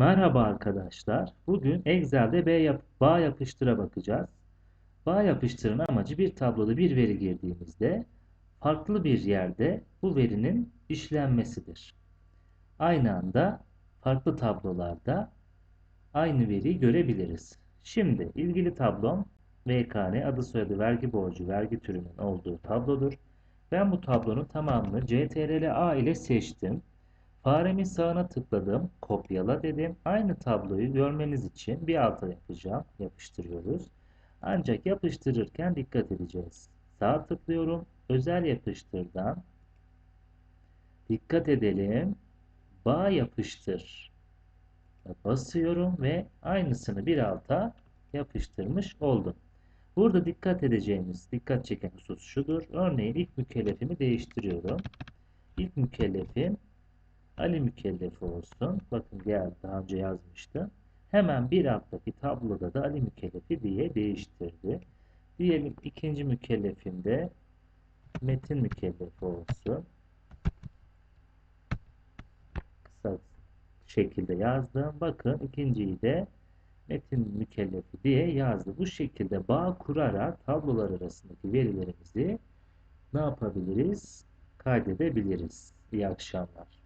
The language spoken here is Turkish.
Merhaba arkadaşlar. Bugün Excel'de bağ yapıştıra bakacağız. Bağ yapıştırın amacı bir tabloda bir veri girdiğimizde farklı bir yerde bu verinin işlenmesidir. Aynı anda farklı tablolarda aynı veriyi görebiliriz. Şimdi ilgili tablom VKN adı soyadı vergi borcu vergi türünün olduğu tablodur. Ben bu tablonun tamamını CTRL-A ile seçtim. Faremin sağına tıkladım. Kopyala dedim. Aynı tabloyu görmeniz için bir alta yapacağım. Yapıştırıyoruz. Ancak yapıştırırken dikkat edeceğiz. Sağ tıklıyorum. Özel yapıştırdan dikkat edelim. Bağ yapıştır. Basıyorum ve aynısını bir alta yapıştırmış oldum. Burada dikkat edeceğimiz, dikkat çeken husus şudur. Örneğin ilk mükellefimi değiştiriyorum. İlk mükellefim Ali mükellefi olsun. Bakın geldi daha önce yazmıştım. Hemen bir alttaki tabloda da Ali mükellefi diye değiştirdi. Diyelim ikinci mükellefimde Metin mükellefi olsun. Kısa şekilde yazdım. Bakın ikinciyi de Metin mükellefi diye yazdı. Bu şekilde bağ kurarak tablolar arasındaki verilerimizi ne yapabiliriz? Kaydedebiliriz. İyi akşamlar.